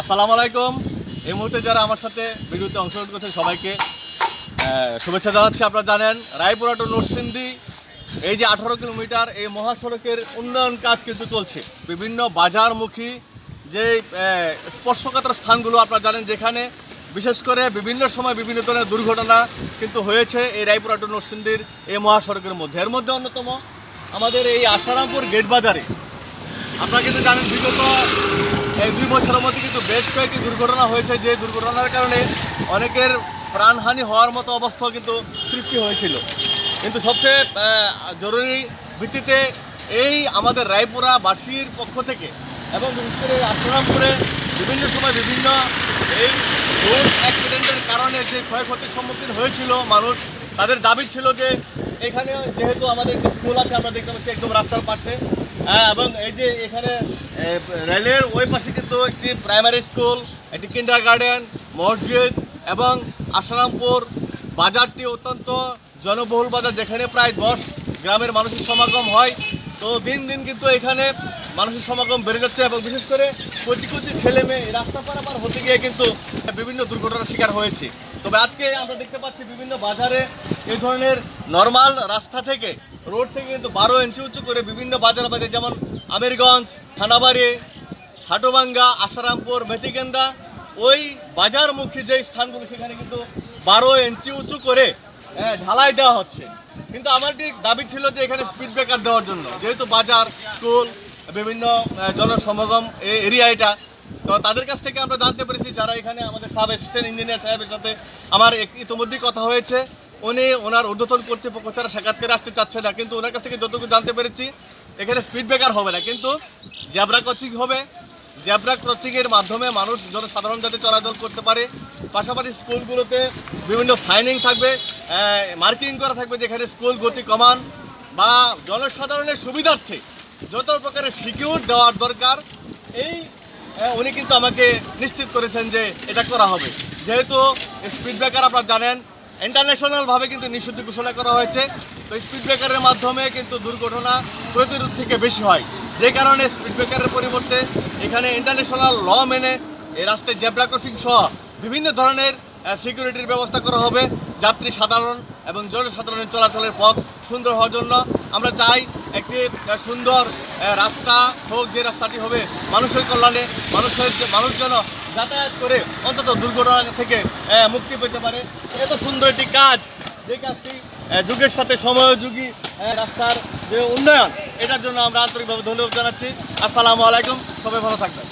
আসসালামু আলাইকুম। এই মুহূর্তে যারা আমার সাথে ভিডিওতে অংশগ্রহণ করছেন সবাইকে শুভেচ্ছা জানাচ্ছি, আপনারা জানেন, রায়পুরা টু নরসিংদী, এই যে আঠারো কিলোমিটার, এই মহাসড়কের উন্নয়ন কাজ কিন্তু চলছে। বিভিন্ন বাজারমুখী যে স্পর্শকাতর স্থানগুলো আপনারা জানেন যেখানে বিশেষ করে বিভিন্ন সময় বিভিন্ন ধরনের দুর্ঘটনা কিন্তু হয়েছে এই রায়পুরা টু নরসিংদীর এই মহাসড়কের মধ্যে। এর মধ্যে অন্যতম আমাদের এই আসারামপুর গেট বাজারে। আপনারা কিন্তু জানেন বিগত এই দুই বছরের মধ্যে কিন্তু বেশ কয়েকটি দুর্ঘটনা হয়েছে যে দুর্ঘটনার কারণে অনেকের প্রাণহানি হওয়ার মতো অবস্থাও কিন্তু সৃষ্টি হয়েছিল। কিন্তু সবচেয়ে জরুরি ভিত্তিতে এই আমাদের রায়পুরাবাসীর পক্ষ থেকে এবং বিশেষ করে আশ্রামপুরে বিভিন্ন সময় বিভিন্ন এই রোড অ্যাক্সিডেন্টের কারণে যে ক্ষয়ক্ষতির সম্মুখীন হয়েছিল মানুষ, তাদের দাবি ছিল যে এখানে যেহেতু আমাদের একটি স্কুল আছে, আমরা দেখতে পাচ্ছি একদম রাস্তার পাশে। এবং এই যে এখানে রেলের ওই পাশে কিন্তু একটি প্রাইমারি স্কুল একটি কিন্ডার গার্ডেন মসজিদ এবং আসারামপুর বাজারটি অত্যন্ত জনবহুল বাজার, যেখানে প্রায় দশ গ্রামের মানুষের সমাগম হয়। তো দিন দিন কিন্তু এখানে মানুষের সমাগম বেড়ে যাচ্ছে এবং বিশেষ করে কচি কচি ছেলে মেয়ে রাস্তা পারাপার হতে গিয়ে কিন্তু বিভিন্ন দুর্ঘটনার শিকার হয়েছে। তবে আজকে আমরা দেখতে পাচ্ছি বিভিন্ন বাজারে এই ধরনের নর্মাল রাস্তা থেকে রোড থেকে কিন্তু বারো ইঞ্চি উঁচু করে বিভিন্ন বাজার বাজার যেমন আমিরগঞ্জ, থানাবাড়ি, হাটুবাঙ্গা আসারামপুর মেথিকেন্দা ওই বাজারমুখী যে স্থানগুলো, সেখানে কিন্তু বারো ইঞ্চি উঁচু করে ঢালাই দেওয়া হচ্ছে। কিন্তু আমার ঠিক দাবি ছিল যে এখানে স্পিড ব্রেকার দেওয়ার জন্য। যেহেতু বাজার স্কুল বিভিন্ন জনসমাগম এই এরিয়া এটা তো তাদের কাছ থেকে আমরা জানতে পেরেছি যারা এখানে আমাদের সাব অ্যাসিস্ট্যান্ট ইঞ্জিনিয়ার সাহেবের সাথে আমার ইতিমধ্যেই কথা হয়েছে। উনি ওনার ঊর্ধ্বতন কর্তৃপক্ষ ছাড়া সাক্ষাৎকারে আসতে চাচ্ছে না, কিন্তু ওনার কাছ থেকে যতটুকু জানতে পেরেছি, এখানে স্পিড ব্রেকার হবে না। কিন্তু জ্যাবরা কোচিং হবে। জ্যাবরা ক্রসিংয়ের মাধ্যমে মানুষ জনসাধারণ যাতে চলাচল করতে পারে। পাশাপাশি স্কুলগুলোতে বিভিন্ন সাইনিং থাকবে মার্কিং করা থাকবে যেখানে স্কুল গতি কমান বা জনসাধারণের সুবিধার্থে যত প্রকারের সিকিউর দেওয়ার দরকার, এই উনি কিন্তু আমাকে নিশ্চিত করেছেন যে এটা করা হবে। যেহেতু স্পিড ব্রেকার আপনারা জানেন ইন্টারন্যাশনালভাবে কিন্তু নিষিদ্ধ ঘোষণা করা হয়েছে। তো স্পিড ব্রেকারের মাধ্যমে কিন্তু দুর্ঘটনা প্রতিরোধ থেকে বেশি হয়। যে কারণে স্পিড ব্রেকারের পরিবর্তে এখানে ইন্টারন্যাশনাল ল মেনে এই রাস্তায় জেব্রা ক্রসিং সহ বিভিন্ন ধরনের সিকিউরিটির ব্যবস্থা করা হবে। যাত্রী সাধারণ এবং জনসাধারণের চলাচলের পথ সুন্দর হওয়ার জন্য আমরা চাই একটি সুন্দর রাস্তা হোক, যে রাস্তাটি হবে মানুষের কল্যাণে, মানুষের মানুষ যেন যাতায়াত করে অন্তত দুর্ঘটনা থেকে মুক্তি পেতে পারে। এত সুন্দর একটি কাজ। যে কাজটি যুগের সাথে সময়োযোগী রাস্তার যে উন্নয়ন, এটার জন্য আমরা আন্তরিকভাবে ধন্যবাদ জানাচ্ছি। আসসালামু আলাইকুম। সবাই ভালো থাকবেন।